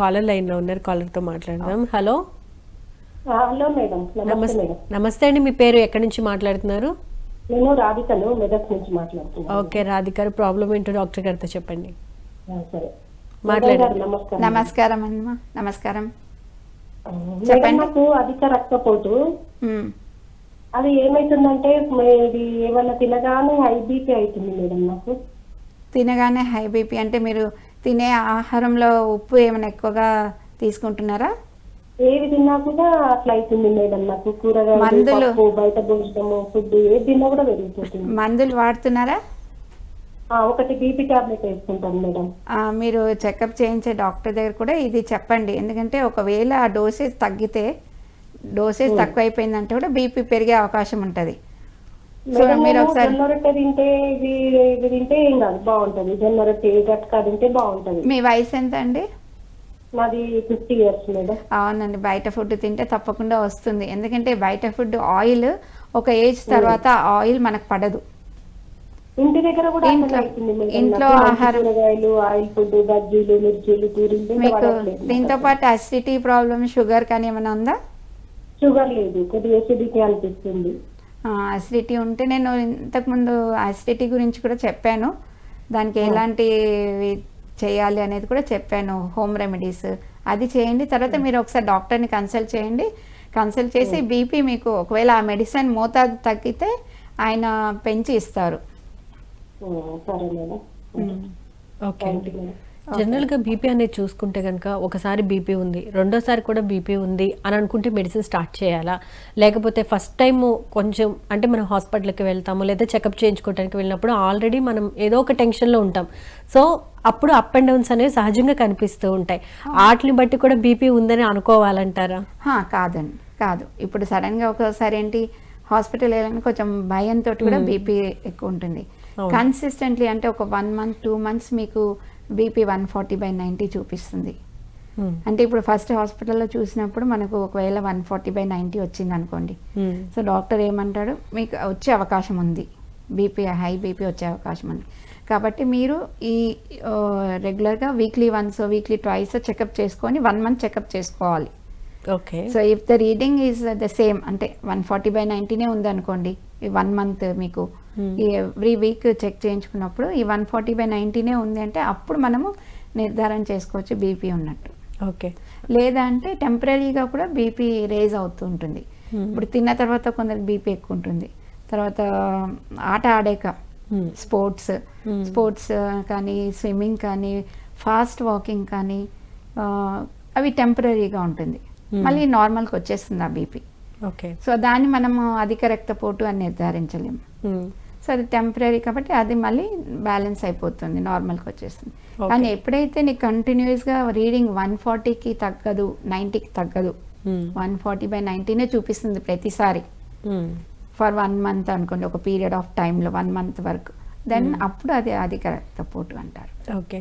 Caller లైన్లో ఉన్నారు కాలర్తో మాట్లాడదాం హలో. Hello madam. నమస్తే నమస్తే. అండి మీ పేరు ఎక్కడి నుంచి మాట్లాడుతున్నారు? నేను రాధికను మెదక్ నుంచి మాట్లాడుతున్నాను. ఓకే రాధికారు ప్రాబ్లం ఏంటో డాక్టర్ గారితో చెప్పండి. సరే. గారు, నమస్కారం. నమస్కారం అమ్మా నమస్కారం. నాకు అధిక రక్తపోటు. అది ఏమైతుందంటే ఇది ఏమన్నా తినగానే హై బీపీ అవుతుంది మేడం నాకు తినగానే హై బీపీ అంటే మీరు తినే ఆహారంలో ఉప్పు ఏమైనా ఎక్కువగా తీసుకుంటున్నారా? ఏది తిన్నా కూడా అట్లా అవుతుంది మేడం. నాకు కూరగాయలు మందులు? పప్పు బయట భోజనము ఫుడ్ ఏది తిన్నా కూడా పెరిగిపోతుంది. మందులు వాడుతున్నారా? ఆ, ఒకటి బీపీ టాబ్లెట్ వేసుకుంటాను మేడం. ఆ, మీరు చెకప్ చేయించే డాక్టర్ దగ్గర కూడా ఇది చెప్పండి. ఎందుకంటే ఒకవేళ ఆ డోసేజ్ తగ్గితే డోసేజ్ తక్కువ అయిపోయిందంటే కూడా బీపీ పెరిగే అవకాశం ఉంటుంది. మీరు ఒకసారి జొన్న రొట్టె తింటే ఇది ఇది తింటే ఏం కాదు బాగుంటది. జొన్న రొట్టె గట్కా తింటే బాగుంటది. మీ వయసు ఎంత అండి ఫిఫ్టీ ఇయర్స్ మేడం. అవునండి బయట ఫుడ్ తింటే తప్పకుండా వస్తుంది. ఎందుకంటే బయట ఫుడ్ ఆయిల్ ఒక ఏజ్ తర్వాత ఆయిల్ మనకు పడదు. ఇంటి దగ్గర కూడా అట్లనే ఇంట్లో- ఆహారం- కూరగాయలు ఆయిల్ ఫుడ్ బజ్జీలు మిర్చీలు పూరీలు తింటే మీకు దీంతో. పాటు అసిడిటీ ప్రాబ్లమ్ షుగర్ కానీ ఏమైనా ఉందా? షుగర్ లేదు. కొద్దిగా ఎసిడిటీ అనిపిస్తుంది. అసిడిటీ ఉంటే నేను ఇంతకుముందు అసిడిటీ గురించి కూడా చెప్పాను. దానికి ఎలాంటి చేయాలి అనేది కూడా చెప్పాను హోమ్ రెమెడీస్ అది చేయండి. తర్వాత మీరు ఒకసారి డాక్టర్ని కన్సల్ట్ చేయండి. కన్సల్ట్ చేసి బీపీ మీకు ఒకవేళ ఆ మెడిసిన్ మోతాదు తగ్గితే ఆయన పెంచి ఇస్తారు. ఓకే. థ్యాంక్ అండి యూ మేడం జనరల్గా బీపీ అనేది చూసుకుంటే కనుక ఒకసారి బీపీ ఉంది రెండోసారి కూడా బీపీ ఉంది అని అనుకుంటే మెడిసిన్ స్టార్ట్ చేయాలా? లేకపోతే ఫస్ట్ టైం కొంచెం అంటే మనం హాస్పిటల్కి వెళ్తాము లేదా చెకప్ చేయించుకోవడానికి వెళ్ళినప్పుడు ఆల్రెడీ మనం ఏదో ఒక టెన్షన్లో ఉంటాం. సో అప్పుడు అప్ అండ్ డౌన్స్ అనేవి సహజంగా కనిపిస్తూ ఉంటాయి. వాటిని బట్టి కూడా బీపీ ఉందని అనుకోవాలంటారా? హా, కాదండి కాదు. ఇప్పుడు సడన్గా ఒకసారి ఏంటి హాస్పిటల్ వెళ్ళాలని కొంచెం భయంతో కూడా బీపీ ఎక్కువ ఉంటుంది. కన్సిస్టెంట్లీ అంటే ఒక వన్ మంత్ టూ మంత్స్ మీకు BP one forty by ninety చూపిస్తుంది. Hmm. అంటే ఇప్పుడు ఫస్ట్ హాస్పిటల్లో చూసినప్పుడు మనకు ఒకవేళ వన్ ఫార్టీ బై నైంటీ వచ్చింది అనుకోండి. Hmm. సో డాక్టర్ ఏమంటాడు? మీకు వచ్చే అవకాశం ఉంది. బీపీ హై బీపీ వచ్చే అవకాశం ఉంది. కాబట్టి మీరు ఈ రెగ్యులర్గా weekly once weekly twice checkup చేసుకొని వన్ మంత్ చెకప్ చేసుకోవాలి. Okay so if the reading is the same అంటే వన్ ఫార్టీ బై నైంటీనే ఉందనుకోండి ఈ వన్ మంత్ మీకు ఎవ్రీ వీక్ చెక్ చేయించుకున్నప్పుడు ఈ వన్ ఫార్టీ బై నైంటీనే ఉంది అంటే అప్పుడు మనము నిర్ధారణ చేసుకోవచ్చు బీపీ ఉన్నట్టు ఓకే లేదా అంటే టెంపరీగా కూడా బీపీ రేజ్ అవుతూ ఉంటుంది Hmm. ఇప్పుడు తిన్న తర్వాత కొందరికి బీపీ ఎక్కువ ఉంటుంది తర్వాత ఆట ఆడాక Hmm. Sports Hmm. స్పోర్ట్స్ కానీ స్విమ్మింగ్ కానీ ఫాస్ట్ వాకింగ్ కానీ అవి టెంపరీగా ఉంటుంది. మళ్ళీ నార్మల్కి వచ్చేస్తుంది ఆ బీపీ. ఓకే. సో దాన్ని మనము అధిక రక్తపోటు అని నిర్ధారించలేము. Hmm. సో అది టెంపరీ కాబట్టి అది మళ్ళీ బ్యాలెన్స్ అయిపోతుంది నార్మల్కి వచ్చేస్తుంది. కానీ ఎప్పుడైతే నీకు కంటిన్యూస్గా రీడింగ్ వన్ ఫార్టీకి తగ్గదు నైంటీకి తగ్గదు Hmm. వన్ ఫార్టీ బై నైంటీనే చూపిస్తుంది ప్రతిసారి. Hmm. ఫర్ వన్ మంత్ అనుకోండి ఒక పీరియడ్ ఆఫ్ టైంలో వన్ మంత్ వరకు. దెన్ అప్పుడు అది అధిక రక్తపోటు అంటారు. ఓకే.